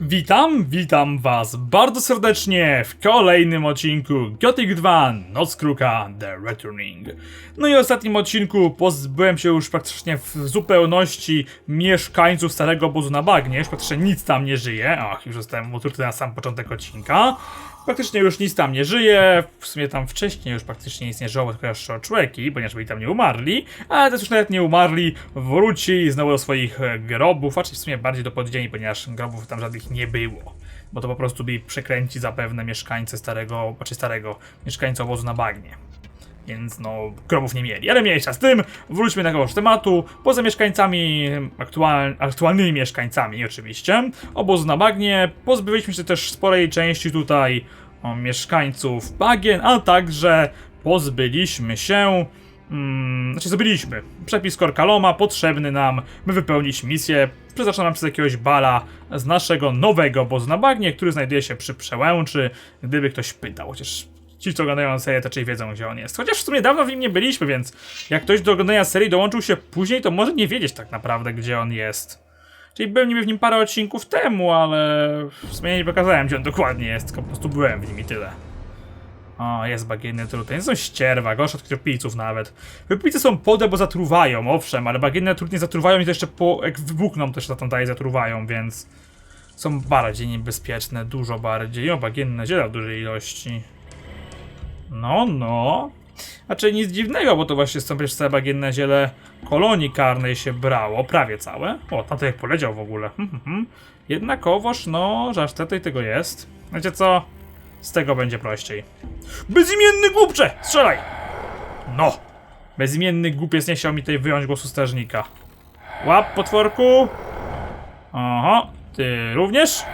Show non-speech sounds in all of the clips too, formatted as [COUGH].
Witam, witam was bardzo serdecznie w kolejnym odcinku Gothic 2 Noc Kruka The Returning. No i w ostatnim odcinku pozbyłem się już praktycznie w zupełności mieszkańców starego obozu na bagnie, już praktycznie nic tam nie żyje. Ach, już zostałem utruty na sam początek odcinka. Praktycznie już nic tam nie żyje, w sumie tam wcześniej już praktycznie nic nie żyło, tylko jeszcze człowieki, ponieważ byli tam nie umarli, ale też już nawet nie umarli, wrócili znowu do swoich e, grobów, a czy w sumie bardziej do podziemi, ponieważ grobów tam żadnych nie było. Bo to po prostu byli przekręci zapewne mieszkańcy starego, znaczy starego, mieszkańcy obozu na bagnie. Więc no, grobów nie mieli. Ale mniejsza z tym, wróćmy do tegoż tematu. Poza mieszkańcami, aktual, aktualnymi mieszkańcami oczywiście, obozu na bagnie, pozbyliśmy się też sporej części tutaj o, mieszkańców bagien, a także pozbyliśmy się... Mm, znaczy zdobyliśmy przepis Korkaloma potrzebny nam, by wypełnić misję. Przeznaczoną przez jakiegoś bala z naszego nowego obozu na bagnie, który znajduje się przy przełęczy, gdyby ktoś pytał, chociaż ci, co oglądają serię, raczej wiedzą, gdzie on jest. Chociaż w sumie dawno w nim nie byliśmy, więc jak ktoś do oglądania serii dołączył się później, to może nie wiedzieć tak naprawdę, gdzie on jest. Czyli byłem niby w nim parę odcinków temu, ale w sumie nie pokazałem, gdzie on dokładnie jest, tylko po prostu byłem w nim i tyle. O, jest bagienny trud. Nie są ścierwa, gorsze od krwiopijców nawet. Krwiopijcy są podłe, bo zatruwają, owszem, ale bagienne trud nie zatruwają i to jeszcze po, jak wybuchną też na tam dalej zatruwają, więc są bardziej niebezpieczne, dużo bardziej. O, bagienne ziela w dużej ilości. No, no. Znaczy nic dziwnego, bo to właśnie są przecież całe bagienne ziele kolonii karnej się brało, prawie całe. O, tam to jak poleciał w ogóle. Hmm, hmm, hmm. Jednakowoż, no, że aż tutaj tego jest. Wiecie co? Z tego będzie prościej. Bezimienny głupcze! Strzelaj! No! Bezimienny głupiec nie chciał mi tutaj wyjąć głosu strażnika. Łap, potworku! Aha, ty również?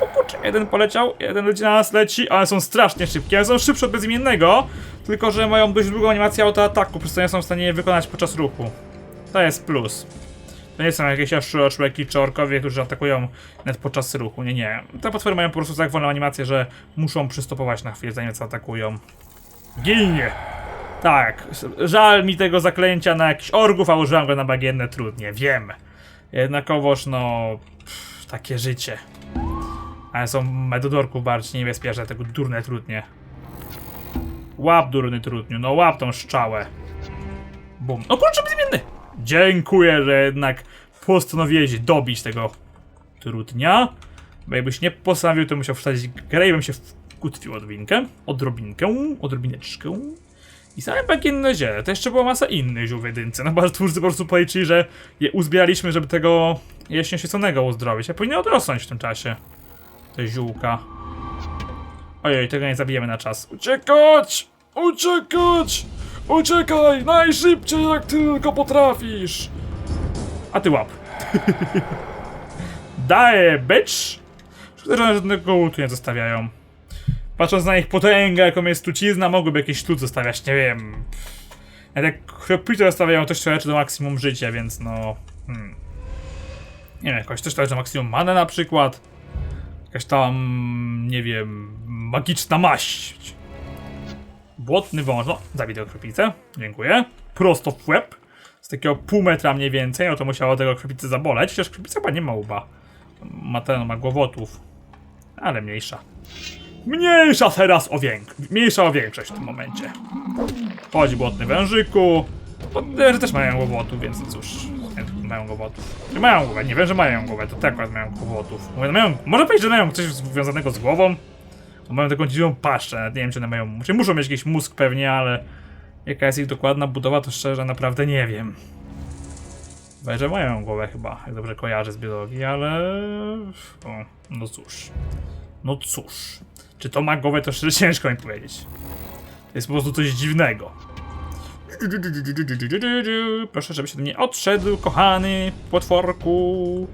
O kurczę, jeden poleciał, jeden leci na nas leci, ale są strasznie szybkie, ale są szybsze od bezimiennego, tylko że mają dość długą animację autoataku, przez co nie są w stanie je wykonać podczas ruchu. To jest plus. To nie są jakieś oszczureki czy orkowie, którzy atakują nawet podczas ruchu, nie, nie. Te potwory mają po prostu tak wolną animację, że muszą przystopować na chwilę, zanim zaatakują. Ginie! Tak, żal mi tego zaklęcia na jakichś orgów, a użyłam go na bagienne trudnie, wiem. Jednakowoż, no... Pff, takie życie. Ale są medodorków bardziej niebezpieczne, tego durne trudnie. Łap durny trudniu, no łap tą szczałę. Bum. No kurczę, bezimienny! Dziękuję, że jednak postanowiłeś dobić tego trudnia. Bo jakbyś nie postanowił, to musiał wsadzić grę i bym się wkutwił odrobinkę. Odrobinkę, odrobineczkę. I same bagienne ziele, to jeszcze była masa innych ziół w jedynce. No bo twórcy po prostu policzyli, że je uzbieraliśmy, żeby tego jaśnie świeconego uzdrowić. A powinno odrosnąć w tym czasie. Te ziółka. Ojej, tego nie zabijemy na czas. Uciekać! Uciekać! Uciekaj! Najszybciej jak tylko potrafisz! A ty łap. [LAUGHS] Daję, bitch! Szkoda, że żadnego łutu nie zostawiają. Patrząc na ich potęgę, jaką jest trucizna, mogłyby jakiś lód zostawiać, nie wiem. Nawet jak chropicze zostawiają co leczy do maksimum życia, więc no... Hmm. Nie wiem, jakoś co leczy do maksimum mana na przykład. Jakaś tam, nie wiem, magiczna maść. Błotny wąż, no, zabij tego kropicę, dziękuję. Prosto w łeb. Z takiego pół metra mniej więcej, no to musiało tego kropicy zaboleć, chociaż kropica chyba nie ma łba. Ma ten, ma głowotów. Ale mniejsza. Mniejsza teraz o więk... Mniejsza o większość w tym momencie. Chodź, błotny wężyku. Węże też mają głowotów, więc cóż, mają głowotów. Nie mają głowę, nie wiem, że mają głowę, to tak akurat mają głowotów. Mówię, no mają, może powiedzieć, że mają coś związanego z głową? Bo mają taką dziwną paszczę, nie wiem, czy one mają, czy muszą mieć jakiś mózg pewnie, ale jaka jest ich dokładna budowa, to szczerze naprawdę nie wiem. Węże mają głowę chyba, jak dobrze kojarzę z biologii, ale... O, no cóż. No cóż. Czy to ma głowę, to szczerze ciężko mi powiedzieć. To jest po prostu coś dziwnego. Proszę, żebyś do mnie odszedł, kochany potworku.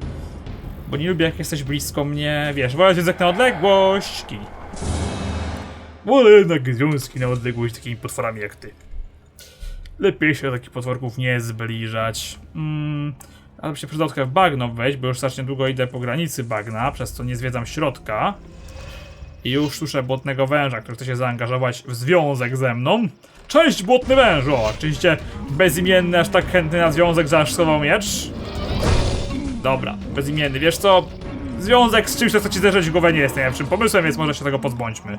Bo nie lubię, jak jesteś blisko mnie. Wiesz, wolę związek na odległość. Wolę jednak związki na odległość z takimi potworami jak ty. Lepiej się do takich potworków nie zbliżać. Mm, ale się przyda trochę w bagno wejść, bo już strasznie długo idę po granicy bagna, przez co nie zwiedzam środka. I już słyszę błotnego węża, który chce się zaangażować w związek ze mną. Cześć, błotny wężu! O, oczywiście bezimienny, aż tak chętny na związek zastosował miecz. Dobra, bezimienny. Wiesz co? związek z czymś, co ci zderzyć głowę nie jest najlepszym pomysłem, więc może się tego pozbądźmy.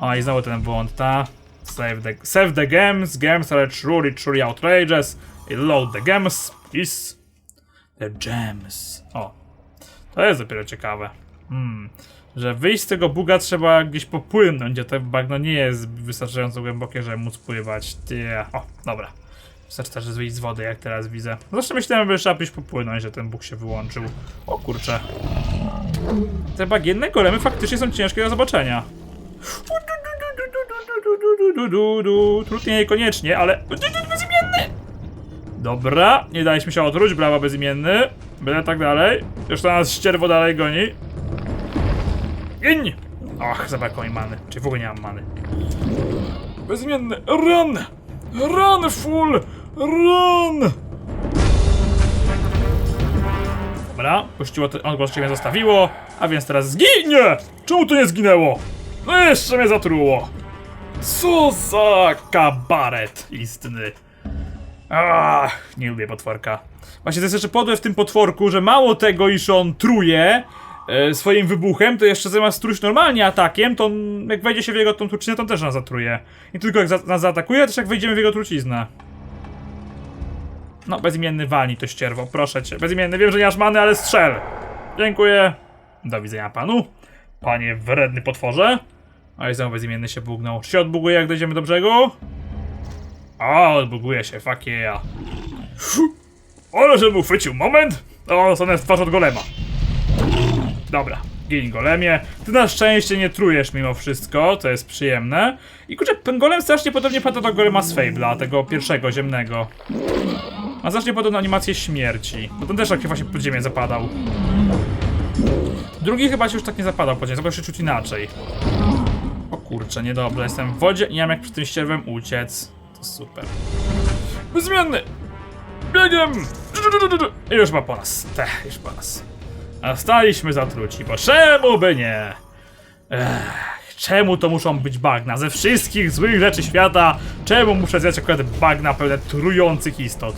O, i znowu ten błąd, ta. Save the, save the games, games are truly, truly outrageous. I load the games, please. The gems. O, to jest dopiero ciekawe. Hmm. Że wyjść z tego buga trzeba gdzieś popłynąć, a to bagno nie jest wystarczająco głębokie, żeby móc pływać. Ty. O, dobra. Wystarczy też wyjść z wody, jak teraz widzę. Zawsze myślałem, że trzeba gdzieś popłynąć, że ten bóg się wyłączył. O kurczę. Te bagienne golemy faktycznie są ciężkie do zobaczenia. Trudniej niekoniecznie, ale... Bezimienny! Dobra, nie daliśmy się otruć, brawa bezimienny. Będę tak dalej. To nas ścierwo dalej goni. Gin! Och, zabrakło mi many. Czy w ogóle nie mam many. Bezimienny, run! Run, full! Run! Dobra, puściło to, on mnie zostawiło, a więc teraz zginie! Czemu to nie zginęło? No jeszcze mnie zatruło! Co za kabaret istny. Ach, nie lubię potworka. Właśnie to jest jeszcze podłe w tym potworku, że mało tego, iż on truje swoim wybuchem, to jeszcze zamiast truć normalnie atakiem, to on, jak wejdzie się w jego tą truciznę, to on też nas zatruje. Nie tylko jak za, nas zaatakuje, też jak wejdziemy w jego truciznę. No, bezimienny walni to ścierwo, proszę cię. Bezimienny, wiem, że nie masz many, ale strzel. Dziękuję. Do widzenia panu. Panie wredny potworze. Oj, znowu bezimienny się bugnął. Czy się odbuguje, jak dojdziemy do brzegu? O, odbuguje się, fuck yeah. Ale że mu chwycił, moment. O, w twarz od golema. Dobra, gin golemie. Ty na szczęście nie trujesz mimo wszystko, to jest przyjemne. I kurczę, ten golem strasznie podobnie pada do golema z Fable'a, tego pierwszego, ziemnego. Ma strasznie podobną animację śmierci. Bo ten też tak właśnie pod ziemię zapadał. Drugi chyba się już tak nie zapadał pod ziemię, zobaczysz się czuć inaczej. O kurczę, niedobrze, jestem w wodzie i nie mam jak przy tym ścierwem uciec. To super. Bezmienny! Biegiem! I już ma po nas. Te, już po nas. A staliśmy zatruci, bo czemu by nie? Ech, czemu to muszą być bagna? Ze wszystkich złych rzeczy świata, czemu muszę zjadać akurat bagna pełne trujących istot?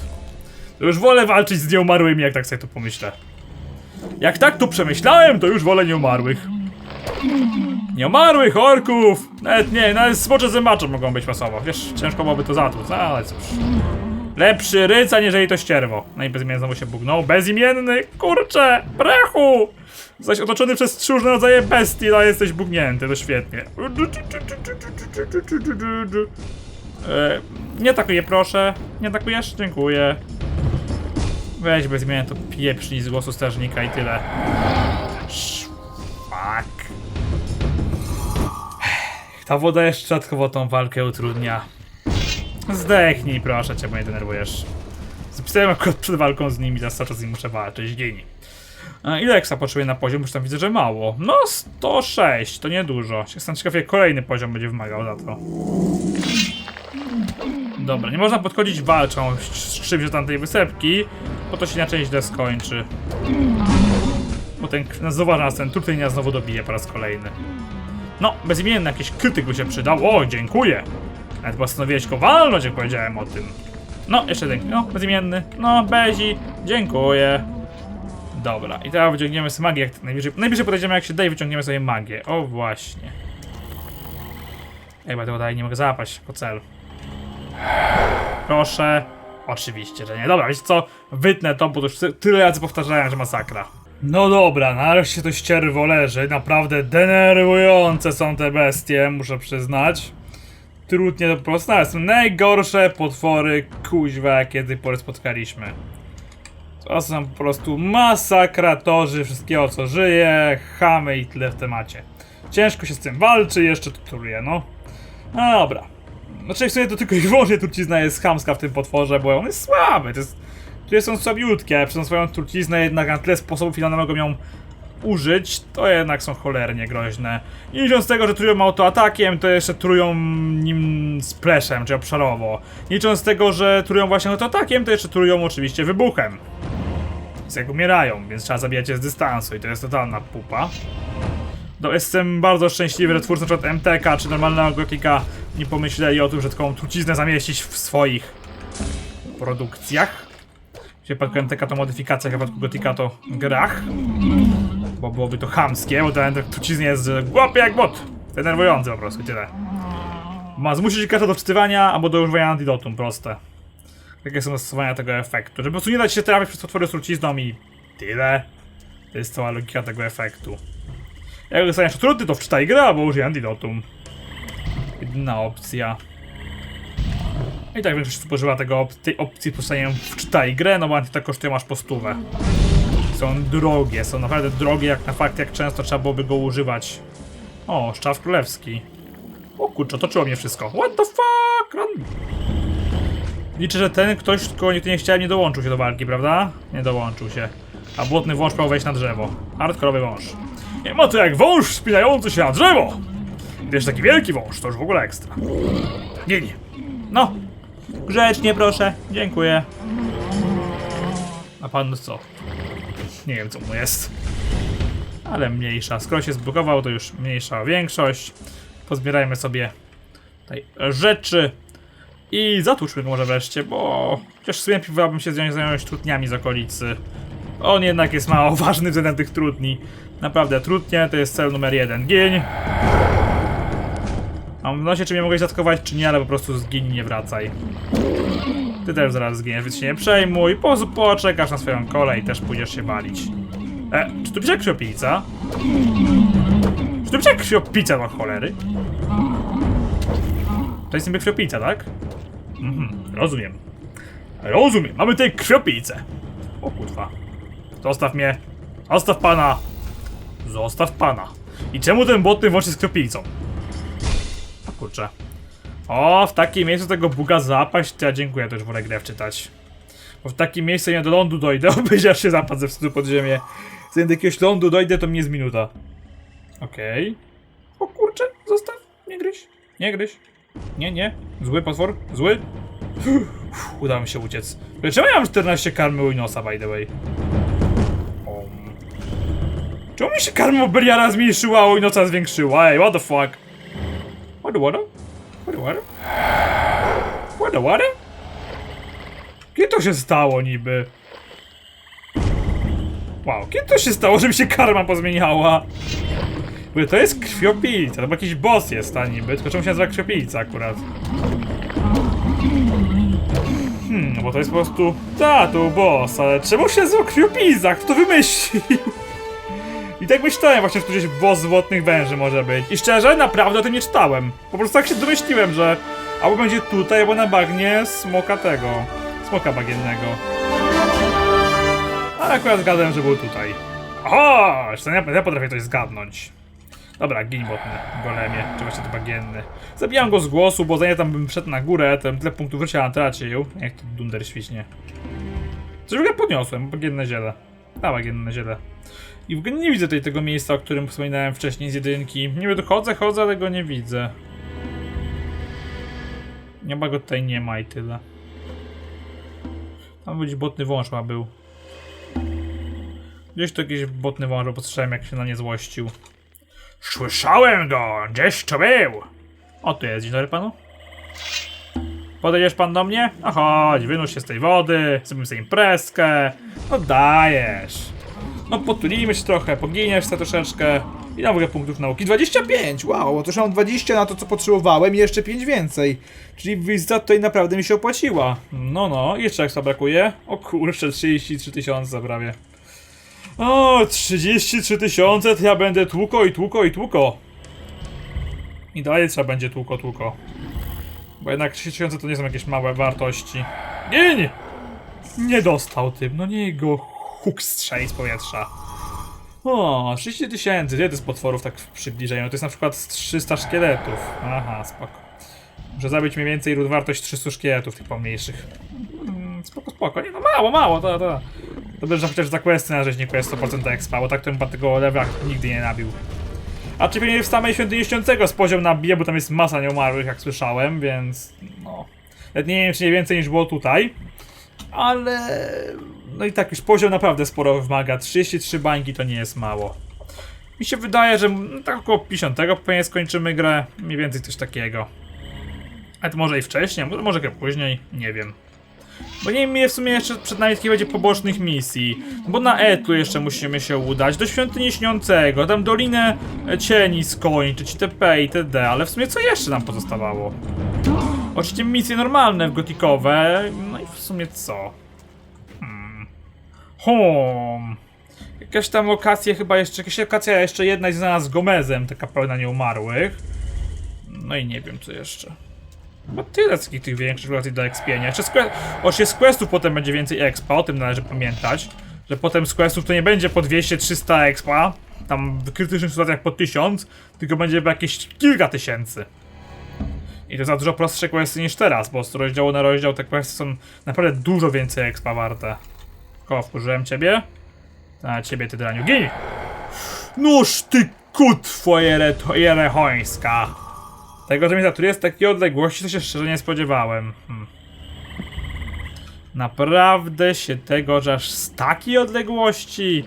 To już wolę walczyć z nieumarłymi, jak tak sobie to pomyślę. Jak tak to przemyślałem, to już wolę nieumarłych. Nieumarłych orków! Nawet nie, nawet smocze zębacze mogą być masowo. Wiesz, ciężko byłoby to zatłuc, ale cóż. Lepszy ryc, aniżeli to ścierwo. No i bezimienny znowu się bugnął. Bezimienny, kurczę, brechu! Zaś otoczony przez trzy różne rodzaje bestii, no jesteś bugnięty, to świetnie. E, nie atakuję, proszę. Nie atakujesz? Dziękuję. Weź bezimienny, to pieprznij z głosu strażnika i tyle. Fuck. Ta woda jeszcze dodatkowo tą walkę utrudnia. Zdechnij, proszę cię, bo mnie denerwujesz. Zapisałem akurat przed walką z nimi, teraz cały z nim muszę walczyć. A Ile eksa potrzebuję na poziom? Już tam widzę, że mało. No, 106, to niedużo. Jestem ciekaw, jak kolejny poziom będzie wymagał za to. Dobra, nie można podchodzić walczą z czymś tamtej wysepki, bo to się inaczej źle skończy. Bo ten, zauważ nas, ten nas znowu dobije po raz kolejny. No, bezimienny jakiś krytyk by się przydał. O, dziękuję. Nawet postanowiłeś go walnąć, jak powiedziałem o tym. No, jeszcze jeden. No, bezimienny. No, bezi. Dziękuję. Dobra, i teraz wyciągniemy sobie magię. Jak najbliżej, najbliżej podejdziemy, jak się daje, wyciągniemy sobie magię. O, właśnie. Chyba tego dalej nie mogę zapaść jako cel. Proszę. Oczywiście, że nie. Dobra, wiecie co? Wytnę to, bo już tyle razy powtarzałem, że masakra. No dobra, nareszcie to ścierwo leży. Naprawdę denerwujące są te bestie, muszę przyznać. Trudnie to poznać. Są najgorsze potwory, kuźwa, jakie do tej pory spotkaliśmy. To są po prostu masakratorzy wszystkiego, co żyje, chamy i tyle w temacie. Ciężko się z tym walczy, jeszcze torturuje, no. No dobra. Znaczy w sumie to tylko i wyłącznie trucizna jest chamska w tym potworze, bo on jest słaby, to jest... Tu są słabiutkie, ale przez swoją truciznę jednak na tyle sposobów ile mogą ją użyć, to jednak są cholernie groźne. I nie licząc tego, że trują autoatakiem, to jeszcze trują nim splashem, czy obszarowo. Nie licząc tego, że trują właśnie autoatakiem, to jeszcze trują oczywiście wybuchem. Więc jak umierają, więc trzeba zabijać je z dystansu i to jest totalna pupa. No, jestem bardzo szczęśliwy, że twórcy np. MTK czy normalnego Gotika nie pomyśleli o tym, że taką truciznę zamieścić w swoich produkcjach. W przypadku MTK to modyfikacja, w przypadku Gotika to grach. Bo byłoby to chamskie, bo ten trucizny jest że głupie jak bot. Denerwujący po prostu, tyle. Ma zmusić kartę do wczytywania albo do używania antidotum, proste. Takie są zastosowania tego efektu. Żeby po prostu nie dać się trafić przez otwory z trucizną i tyle. To jest cała logika tego efektu. Jak dostaniesz trudny, to wczytaj grę albo użyj antidotum. Jedyna opcja. I tak większość spożywa tego op tej opcji powstaniem wczytaj grę, no bo antyta kosztuje masz po stówę. Są drogie, są naprawdę drogie jak na fakt, jak często trzeba byłoby go używać. O, szczaw królewski. O kurczę, otoczyło mnie wszystko. What the fuck? Run. Liczę, że ten ktoś, kogo nie chciał, nie dołączył się do walki, prawda? Nie dołączył się. A błotny wąż miał wejść na drzewo. Hardkorowy wąż. Nie ma to jak wąż wspinający się na drzewo! Wiesz, taki wielki wąż, to już w ogóle ekstra. Gień. No. Grzecznie proszę. Dziękuję. A pan co? Nie wiem co mu jest. Ale mniejsza. Skoro się zblokował, to już mniejsza większość. Pozbierajmy sobie tutaj rzeczy. I zatłuczmy go może wreszcie, bo chociaż w sumie wolałbym się z nią zająć trudniami z okolicy. On jednak jest mało [LAUGHS] ważny względem tych trudni. Naprawdę, trudnie to jest cel numer jeden. Gień! Mam w nosie, czy mnie mogłeś zaatakować, czy nie, ale po prostu zgiń, nie wracaj. Ty też zaraz zginiesz, więc się nie przejmuj. Po poczekasz na swoją kolej i też pójdziesz się walić. E, czy tu będzie krwiopijca? Czy tu będzie krwiopijca do cholery? To jest niby krwiopijca, tak? Mhm, rozumiem. Rozumiem, mamy tutaj krwiopijcę. O kurwa. Zostaw mnie. Zostaw pana. Zostaw pana. I czemu ten botny włączy z krwiopijcą? O kurczę. O, w takim miejscu tego buga zapaść, to ja dziękuję, już wolę grę wczytać. Bo w takim miejscu nie do lądu dojdę, [LAUGHS] aż się zapadł ze wstydu pod ziemię. Zanim do jakiegoś lądu dojdę, to mnie jest minuta. Okej. O kurczę, zostaw, nie gryź, nie gryź. Nie, nie, zły potwór, zły. Uff, udało mi się uciec. Ale Czemu ja mam 14 karmy u nosa, by the way? Om. Czemu mi się karma Beriara zmniejszyła, a u nosa zwiększyła? Ej, what the fuck? What the? What the what? The what? Kiedy to się stało niby? Wow, kiedy to się stało, żeby się karma pozmieniała? Bo to jest krwiopijca, to jakiś boss jest ta niby, tylko czemu się nazywa krwiopijca akurat? Hmm, bo to jest po prostu... Ta, to boss, ale czemu się nazywa krwiopijca? Kto to wymyślił? I tak myślałem właśnie, że tu gdzieś boss złotnych węży może być. I szczerze, naprawdę o tym nie czytałem. Po prostu tak się domyśliłem, że albo będzie tutaj, albo na bagnie smoka tego. Smoka bagiennego. Ale akurat zgadłem, że był tutaj. O, ja, ja potrafię coś zgadnąć. Dobra, gin botny, golemie, czy właśnie to bagienny. Zabijam go z głosu, bo zanim tam bym wszedł na górę, to bym tyle punktów życia tracił. Jak to dunder świśnie. Coś w ogóle podniosłem, bagienne ziele. Da, bagienne ziele. I w ogóle nie widzę tutaj tego miejsca, o którym wspominałem wcześniej z jedynki. Nie wiem, chodzę, chodzę, ale go nie widzę. Nie ma go tutaj, nie ma i tyle. Tam być botny wąż ma był. Gdzieś to jakiś botny wąż, bo posłyszałem jak się na nie złościł. Słyszałem go! Gdzieś to był! O, tu jest, dzień dobry panu. Podejdziesz pan do mnie? No chodź, wynurz się z tej wody, zrobimy sobie imprezkę. No dajesz. No potulimy się trochę, poginiesz sobie troszeczkę. I na ogóle punktów nauki 25! 5, wow, to już mam 20 na to, co potrzebowałem i jeszcze 5 więcej. Czyli wizyta tutaj naprawdę mi się opłaciła. No, no, jeszcze jak sobie brakuje? O kurczę, 33 tysiące prawie. O, 33 tysiące, to ja będę tłuko i tłuko i tłuko. I dalej trzeba będzie tłuko, tłuko. Bo jednak 30 tysiące to nie są jakieś małe wartości. Gień! Nie dostał tym, no nie go huk strzeli z powietrza. O, 30 tysięcy, ile to jest potworów tak w przybliżeniu? To jest na przykład z 300 szkieletów. Aha, spoko. Muszę zabić mniej więcej wartość 300 szkieletów tych pomniejszych. Mm, spoko, spoko. Nie no, mało, mało, to, to. Dobrze, że chociaż za questy na rzeźniku jest 100% expa, bo tak to bym tego levela nigdy nie nabił. A czy pewnie w samej świątyni śniącego z poziom nabije, bo tam jest masa nieumarłych, jak słyszałem, więc no... Nawet nie wiem, czy nie więcej niż było tutaj. Ale... No i tak, już poziom naprawdę sporo wymaga. 33 bańki to nie jest mało. Mi się wydaje, że mm, tak około 50 pewnie skończymy grę. Mniej więcej coś takiego. Ale to może i wcześniej, może- może później, nie wiem. Bo nie wiem w sumie jeszcze przed nami takich będzie pobocznych misji. Bo na Etlu jeszcze musimy się udać, do Świątyni Śniącego, tam Dolinę Cieni skończyć, itp. itd. Ale w sumie co jeszcze nam pozostawało? Oczywiście misje normalne, gotikowe, no i w sumie co? Home. Jakaś tam lokacja chyba jeszcze, jakaś lokacja jeszcze jedna jest znana z Gomezem, taka pełna nieumarłych. No i nie wiem co jeszcze. Chyba tyle z tych większych lokacji do expienia. Oczywiście z questów potem będzie więcej expa, o tym należy pamiętać. Że potem z questów to nie będzie po 200-300 expa, tam w krytycznych sytuacjach po 1000, tylko będzie jakieś kilka tysięcy. I to za dużo prostsze questy niż teraz, bo z rozdziału na rozdział te questy są naprawdę dużo więcej expa warte. Koło, wkurzyłem ciebie? A ciebie ty draniu, gin! Noż ty kutwo jere, jerechońska! Tego, że mi tu jest takiej odległości, to się szczerze nie spodziewałem. Hmm. Naprawdę się tego, że aż z takiej odległości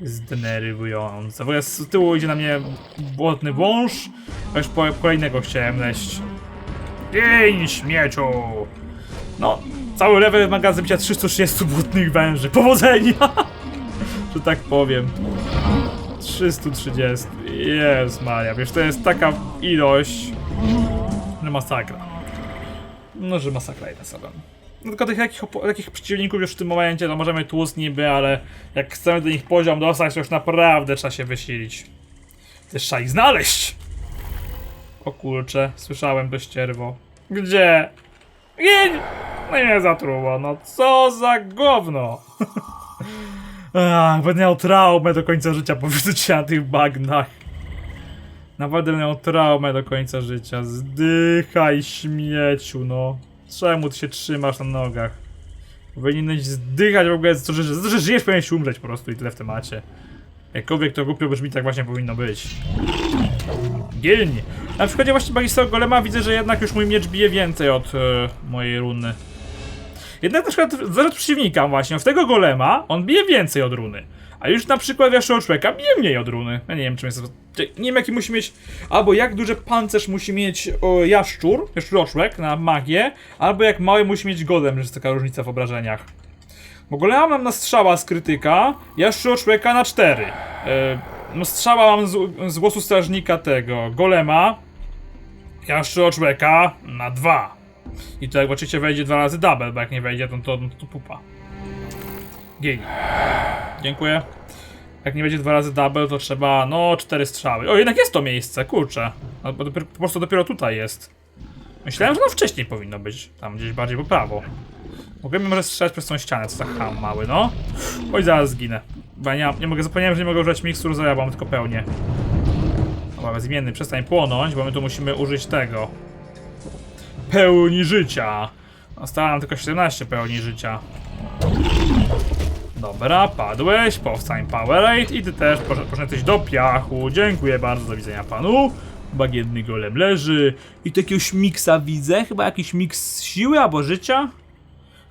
jest denerwujące. W ogóle z tyłu idzie na mnie błotny wąż, a już po kolejnego chciałem leść. Dzień śmieciu! No, cały level wymaga zabicia 330 błotnych węży. Powodzenia! [LAUGHS] że tak powiem. 330. Jezus Maria, wiesz, to jest taka ilość, że masakra. No, że masakra jedna sama. No tylko tych jakich, takich przeciwników już w tym momencie, no możemy tłuc niby, ale jak chcemy do nich poziom dostać, to już naprawdę trzeba się wysilić. Też trzeba ich znaleźć! O kurcze, słyszałem to ścierwo. Gdzie? Gień! No nie zatruło, no co za gówno! [LAUGHS] Ach, będę miał traumę do końca życia po wyżyciu na tych bagnach. Naprawdę miał traumę do końca życia. Zdychaj śmieciu, no. Czemu ty się trzymasz na nogach? Powinieneś zdychać w ogóle, co, że, że, że żyjesz, powinieneś umrzeć po prostu i tyle w temacie. Jakkolwiek to głupio brzmi, tak właśnie powinno być. Gielni. Na przykładzie właśnie Magister Golema widzę, że jednak już mój miecz bije więcej od e, mojej runy. Jednak na przykład od przeciwnika właśnie, w tego golema on bije więcej od runy. A już na przykład wieszczego człowieka bije mniej od runy. Ja nie wiem czym jest. Nie wiem jaki musi mieć. Albo jak duży pancerz musi mieć o, jaszczur, jaszczuroczłek na magię, albo jak mały musi mieć golem, że jest taka różnica w obrażeniach. Bo golema mam na strzała z krytyka, jaszczuroczłeka na 4. Yy, no strzała mam z, z głosu strażnika tego golema, jaszczuroczłeka na 2. I to jak oczywiście wejdzie dwa razy double, bo jak nie wejdzie, to, to, to pupa. Gigi. Dziękuję. Jak nie będzie dwa razy double, to trzeba, no, cztery strzały. O, jednak jest to miejsce, kurczę. No, dopiero, po prostu dopiero tutaj jest. Myślałem, że no wcześniej powinno być. Tam gdzieś bardziej po prawo. Mogłem może strzelać przez tą ścianę, co tak ham mały, no. Oj, zaraz zginę. Nie, nie mogę, zapomniałem, że nie mogę używać mikstur, za ja mam tylko pełnię. Dobra, bezimienny, przestań płonąć, bo my tu musimy użyć tego pełni życia. Zostałam tylko 17 pełni życia. Dobra, padłeś, powstań Powerade i ty też posz- poszedłeś do piachu. Dziękuję bardzo, do widzenia panu. Bagienny golem leży. I tu jakiegoś miksa widzę, chyba jakiś miks siły albo życia?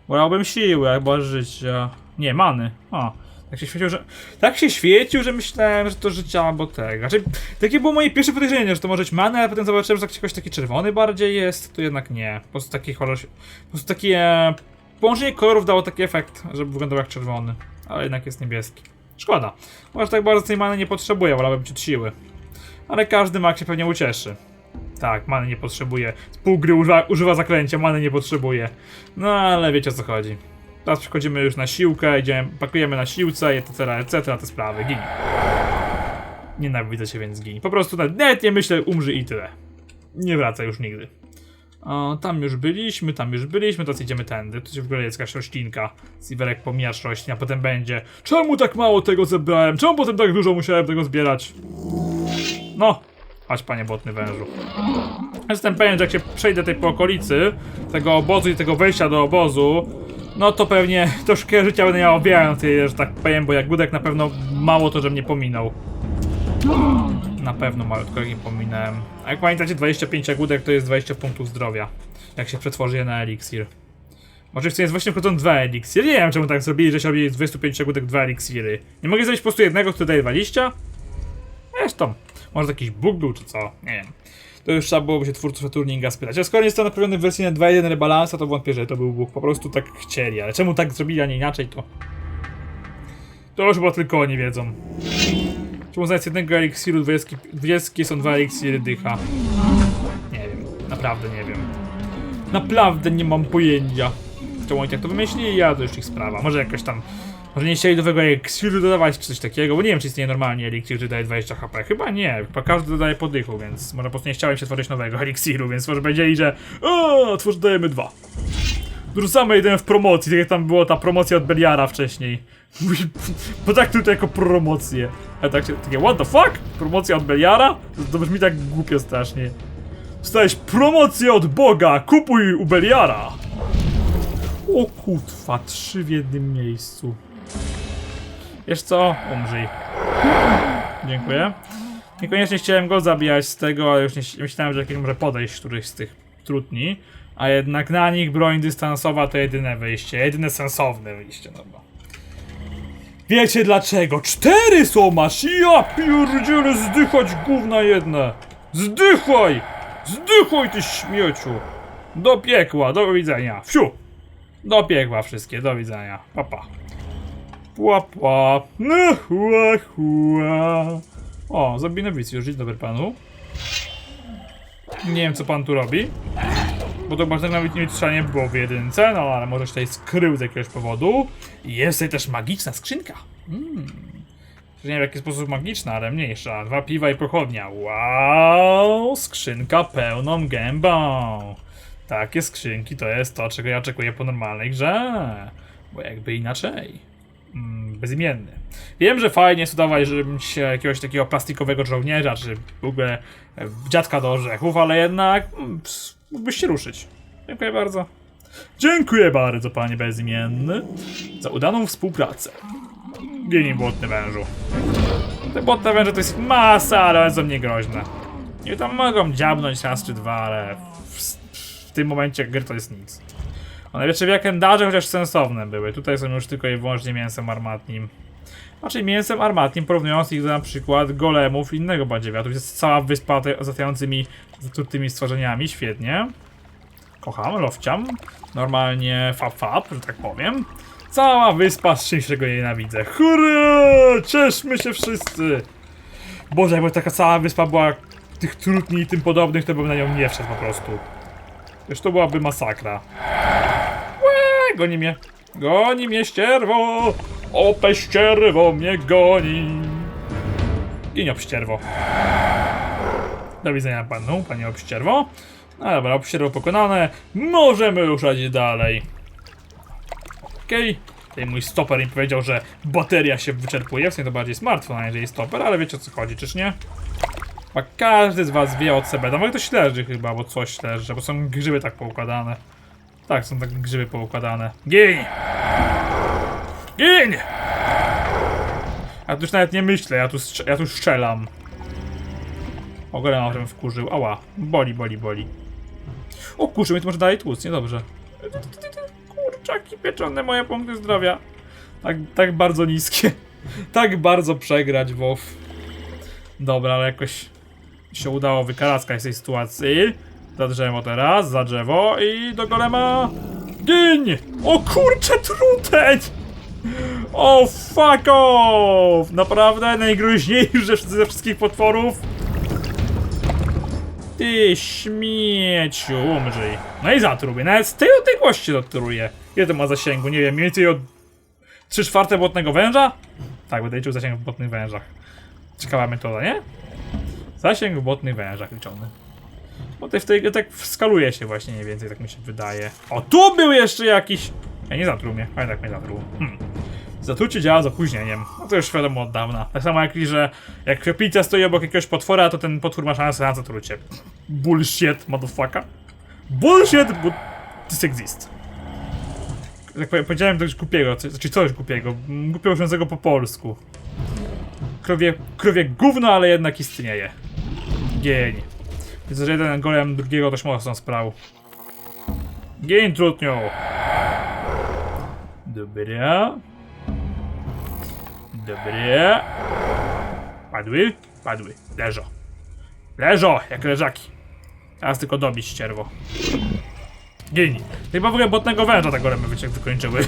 Wolałbym siły albo życia. Nie, many. O, tak się świecił, że... Tak się świecił, że myślałem, że to życia albo tego. Znaczy, takie było moje pierwsze podejrzenie, że to może być many, ale potem zobaczyłem, że tak jakoś taki czerwony bardziej jest, to jednak nie. Po prostu taki kolor... Po prostu takie... Połączenie kolorów dało taki efekt, żeby wyglądał jak czerwony. Ale jednak jest niebieski. Szkoda. Może tak bardzo tej many nie potrzebuję, wolałbym ciut siły. Ale każdy mak się pewnie ucieszy. Tak, many nie potrzebuje. Z pół gry używa, używa zaklęcia, many nie potrzebuje. No ale wiecie o co chodzi. Teraz przechodzimy już na siłkę, idziemy, pakujemy na siłce, etc., etc., te sprawy. Gin. Nienawidzę cię, więc gin. Po prostu nawet, nawet nie myślę, umrzyj i tyle. Nie wracaj już nigdy. O, tam już byliśmy, tam już byliśmy, teraz idziemy tędy. Tu w ogóle jest jakaś roślinka. Siwerek pomijasz roślin, a potem będzie Czemu tak mało tego zebrałem? Czemu potem tak dużo musiałem tego zbierać? No, chodź panie błotny wężu. Jestem pewien, że jak się przejdę tej po okolicy, tego obozu i tego wejścia do obozu, no to pewnie [LAUGHS] troszkę życia będę miał więcej, że tak powiem, bo jak budek na pewno mało to, że mnie pominął. Na pewno malutko jak nie pominąłem. A jak pamiętacie, 25 jagódek to jest 20 punktów zdrowia. Jak się przetworzy je na eliksir. W sumie właśnie wchodzą dwa eliksiry. Nie wiem czemu tak zrobili, że się robi z 25 jagódek dwa eliksiry. Nie mogę zrobić po prostu jednego, który daje 20? Zresztą. Może jakiś bug był, czy co? Nie wiem. To już trzeba byłoby się twórców Returninga spytać. A skoro jest to naprawione w wersji na 2.1 rebalansa, to wątpię, że to był bug. Po prostu tak chcieli, ale czemu tak zrobili, a nie inaczej, to... To już chyba tylko oni wiedzą. Czemu zamiast jednego eliksiru 20, 20 są dwa eliksiry dycha? Nie wiem, naprawdę nie wiem. Naprawdę nie mam pojęcia. Czemu oni tak to wymyślili, ja to już ich sprawa. Może jakoś tam... Może nie chcieli nowego eliksiru dodawać, czy coś takiego, bo nie wiem, czy istnieje normalnie eliksir, który daje 20 HP. Chyba nie, chyba każdy dodaje po więc może po prostu nie chciałem się tworzyć nowego eliksiru, więc może powiedzieli, że o, twórz dajemy dwa. Wrzucamy jeden w promocji, tak jak tam była ta promocja od Beliara wcześniej. Mówi, [LAUGHS] Potraktuj to jako promocję. A tak się, takie, what the fuck? Promocja od Beliara? To, to brzmi tak głupio strasznie. Dostałeś promocję od Boga, kupuj u Beliara! O kutwa, trzy w jednym miejscu. Wiesz co? Umrzyj. Dziękuję. Niekoniecznie chciałem go zabijać z tego, ale już nie, myślałem, że jakiś może podejść któryś z tych trudni. A jednak na nich broń dystansowa to jedyne wyjście, jedyne sensowne wyjście, no bo. Wiecie dlaczego? Cztery są masz! Ja pierdzielę, zdychać gówna jedne! Zdychaj! Zdychaj ty śmieciu! Do piekła, do widzenia. Wsiu! Do piekła wszystkie, do widzenia. Papa. Pa. Pła, pła. No, hua, hua. O, zabinowicjusz, już dzień dobry panu. Nie wiem, co pan tu robi. Bo to można nawet nie nie było w jedynce, no ale może się tutaj skrył z jakiegoś powodu. Jest tutaj też magiczna skrzynka. Mm. Nie wiem w jaki sposób magiczna, ale mniejsza. Dwa piwa i pochodnia. Wow, skrzynka pełną gębą. Takie skrzynki to jest to, czego ja oczekuję po normalnej grze. Bo jakby inaczej. Bezimienny. Wiem, że fajnie jest udawać, żebym się jakiegoś takiego plastikowego żołnierza, czy w ogóle e, dziadka do orzechów, ale jednak mm, mógłbyś się ruszyć. Dziękuję bardzo. Dziękuję bardzo, panie bezimienny, za udaną współpracę. Gieni błotny wężu. Te błotne węże to jest masa, ale są niegroźne. Nie tam mogą dziabnąć raz czy dwa, ale w, w tym momencie gry to jest nic. One jeszcze w jakendarze chociaż sensowne były. Tutaj są już tylko i wyłącznie mięsem armatnim. Znaczy mięsem armatnim porównując ich do na przykład golemów innego badziewiatu. Jest cała wyspa te- z latającymi, zatrutymi stworzeniami. Świetnie. Kocham, lowciam. Normalnie fab fab, że tak powiem. Cała wyspa z czymś, czego nienawidzę. Hurra! Cieszmy się wszyscy! Boże, jakby taka cała wyspa była tych trudni i tym podobnych, to bym na nią nie wszedł po prostu. Już to byłaby masakra. Goni mnie. Goni mnie ścierwo! Ope ścierwo mnie goni! I nie obścierwo. Do widzenia panu, panie obścierwo. No dobra, obścierwo pokonane. Możemy ruszać dalej. Okej. Tutaj mój stoper mi powiedział, że bateria się wyczerpuje. W sumie to bardziej smartfon, a jeżeli stoper, ale wiecie o co chodzi, czyż nie? Chyba każdy z was wie od CB. Tam ktoś leży chyba, albo coś leży, bo są grzyby tak poukładane. Tak, są tak grzyby poukładane. Gin! Gin! Ja tu już nawet nie myślę, ja tu, ja tu strzelam. O, golema żebym wkurzył. Ała, boli, boli, boli. O kurczę, mnie to może dalej tłuc, niedobrze. Kurczaki pieczone, moje punkty zdrowia. Tak, tak bardzo niskie. [LAUGHS] Tak bardzo przegrać, WoW. Dobra, ale jakoś się udało wykaraskać z tej sytuacji. Za drzewo teraz, za drzewo i do golema. Gin! O kurczę, truteń! O fuck off! Naprawdę najgroźniejszy [LAUGHS] ze wszystkich potworów. Ty śmieciu, umrzyj. No i zatruję, nawet z tej odległości zatruje. Ile to ma zasięgu? Nie wiem, mniej więcej od 3 czwarte błotnego węża? Tak, będę liczył zasięg w błotnych wężach. Ciekawa metoda, nie? Zasięg w błotnych wężach liczony. Bo tej w tej grze tak skaluje się właśnie mniej więcej, tak mi się wydaje. O, tu był jeszcze jakiś... Ja nie zatruł mnie, ale tak mnie zatruł. Hmm. Zatrucie działa z opóźnieniem. No to już wiadomo od dawna. Tak samo jak, że jak kroplica stoi obok jakiegoś potwora, to ten potwór ma szansę na zatrucie. Bullshit, motherfucker. Bullshit, but this exists. Jak powie- powiedziałem coś głupiego, co- znaczy coś głupiego, głupio mówiącego po polsku. Krowie, krowie gówno, ale jednak istnieje. Gień. Widzę, że jeden golem drugiego dość mocno sprał. Gień trutnią. Dobra. Dobra. Padły? Padły. Leżą. Leżo, jak leżaki. Teraz tylko dobić ścierwo. Gini. Chyba w ogóle botnego węża tak golemy wyciek wykończyły.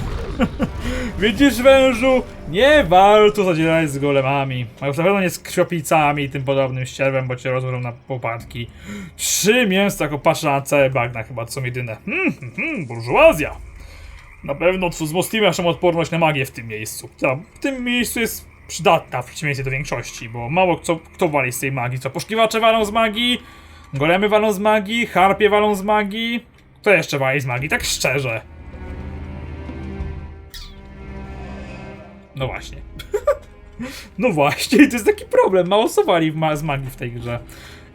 [LAUGHS] Widzisz wężu? Nie warto zadzierać z golemami. A już na pewno nie z krwiopijcami i tym podobnym ścierwem, bo cię rozłożą na popadki. Trzy mięsa, jako patrzę na całe bagna, chyba to są jedyne. Hmm, hmm, hmm, burżuazja. Na pewno wzmocnimy naszą odporność na magię w tym miejscu. Ta, w tym miejscu jest przydatna w przeciwieństwie do większości, bo mało kto, kto wali z tej magii. Co, poszukiwacze walą z magii, golemy walą z magii, harpie walą z magii. Kto jeszcze wali z magii, tak szczerze? No właśnie. [LAUGHS] no właśnie, to jest taki problem. Mało co wali w ma z magii w tej grze.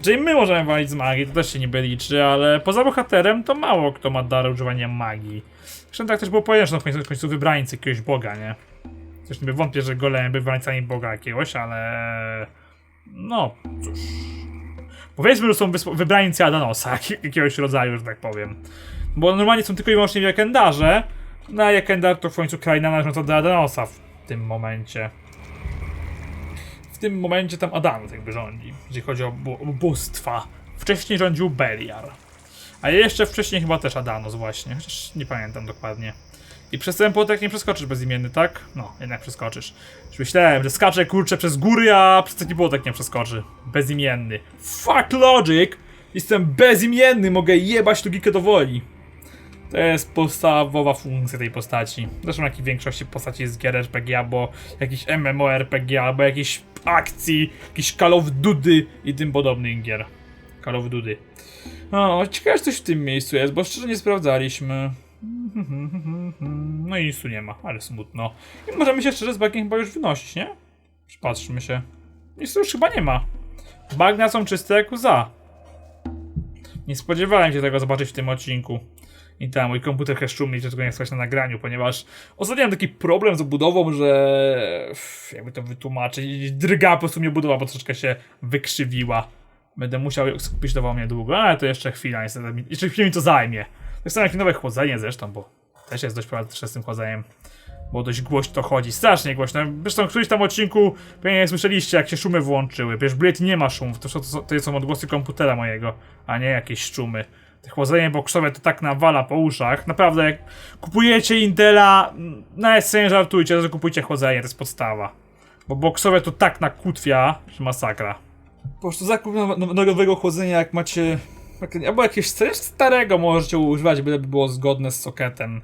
Czyli my możemy walić z magii, to też się niby liczy, ale poza bohaterem to mało kto ma dar używania magii. Zresztą tak też było powiedziane, że no w końcu, wybrańcy jakiegoś boga, nie? Zresztą niby wątpię, że golemy by wybrańcami boga jakiegoś, ale... No, cóż... Powiedzmy, że są wybrańcy Adanosa, jak- jakiegoś rodzaju, że tak powiem. Bo normalnie są tylko i wyłącznie Jakendarze, no a Jakendar to w końcu kraina należąca do Adanosa w tym momencie. W tym momencie tam Adanos jakby rządzi, jeżeli chodzi o bóstwa. Wcześniej rządził Beliar. A jeszcze wcześniej chyba też Adanos właśnie, chociaż nie pamiętam dokładnie. I przez ten płotek nie przeskoczysz bezimienny, tak? No, jednak przeskoczysz. Już myślałem, że skacze kurczę przez góry, a przez taki płotek nie przeskoczy. Bezimienny. Fuck logic! Jestem bezimienny, mogę jebać logikę do woli. To jest podstawowa funkcja tej postaci. Zresztą jak i w większości postaci z gier RPG, albo jakiś MMORPG, albo jakiejś akcji, jakiś Call of Duty i tym podobnych gier. Call of Duty. O, ciekawe, że coś w tym miejscu jest, bo szczerze nie sprawdzaliśmy. No i nic tu nie ma, ale smutno. I możemy się szczerze z bagiem chyba już wynosić, nie? Przypatrzmy się. Nic tu już chyba nie ma. Bagna są czyste jak łza. Nie spodziewałem się tego zobaczyć w tym odcinku. I tam mój komputer też szumi, że tego nie słychać na nagraniu, ponieważ ostatnio mam taki problem z obudową, że jakby to wytłumaczyć, drga po prostu mnie budowa, bo troszeczkę się wykrzywiła. Będę musiał skupić to mnie długo, ale to jeszcze chwila, niestety, jeszcze chwilę mi to zajmie. Tak samo jak nowe chłodzenie zresztą, bo też jest dość problematyczne z tym chłodzeniem. Bo dość głośno chodzi, strasznie głośno. Zresztą w którymś tam odcinku pewnie nie słyszeliście, jak się szumy włączyły. Przecież Blade nie ma szumów, to, to, to są odgłosy komputera mojego, a nie jakieś szumy. Te chłodzenie boksowe to tak nawala po uszach. Naprawdę, jak kupujecie Intela, mm, nawet sobie nie żartujcie, że kupujcie chłodzenie, to jest podstawa. Bo boksowe to tak nakutwia, że masakra. Po prostu zakup now- now- nowego chłodzenia, jak macie. Albo jakiegoś coś starego możecie używać, byleby było zgodne z sokietem.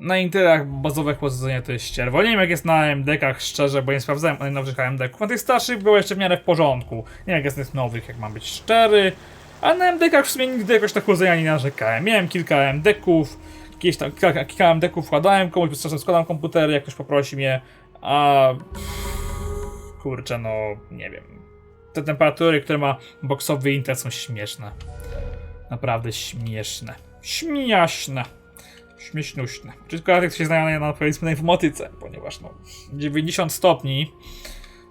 Na Intelach bazowe chłodzenie to jest ścierwo. Nie wiem jak jest na AMD-kach szczerze, bo nie sprawdzałem najnowszych AMD-ków. Na tych starszych było jeszcze w miarę w porządku. Nie wiem jak jest na tych nowych, jak mam być szczery. A na AMD-kach w sumie nigdy jakoś na chłodzenia nie narzekałem. Miałem kilka AMD-ków, jakieś tam kilka, kilka AMD-ków wkładałem komuś, czasem składam komputery, jak ktoś poprosi mnie, a kurczę, no nie wiem. Te temperatury, które ma boksowy Intel są śmieszne. Naprawdę śmieszne. Śmiaśne. Śmiesznuśne. Wszystko jak się znają na powiedzmy na informatyce, ponieważ no 90 stopni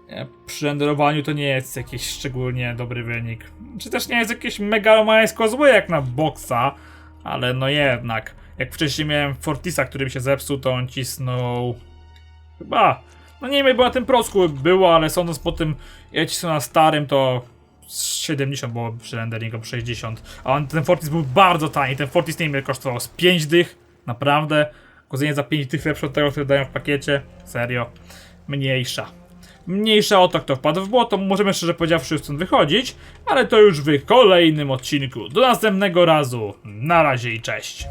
e, przy renderowaniu to nie jest jakiś szczególnie dobry wynik. Czy też nie jest jakiś megalomańsko zły jak na boksa, ale no jednak. Jak wcześniej miałem Fortisa, który mi się zepsuł, to on cisnął Chyba. No nie wiem, bo na tym prosku było, ale sądząc po tym, jak są na starym, to z 70 było przy renderingu, 60. A on, ten Fortis był bardzo tani. Ten Fortis nie wiem kosztował. Z 5 dych. Naprawdę. Kodzenie za 5 dych lepsze od tego, które dają w pakiecie. Serio. Mniejsza. Mniejsza o to, kto wpadł w błoto. Możemy szczerze powiedziawszy stąd wychodzić. Ale to już w kolejnym odcinku. Do następnego razu. Na razie i cześć.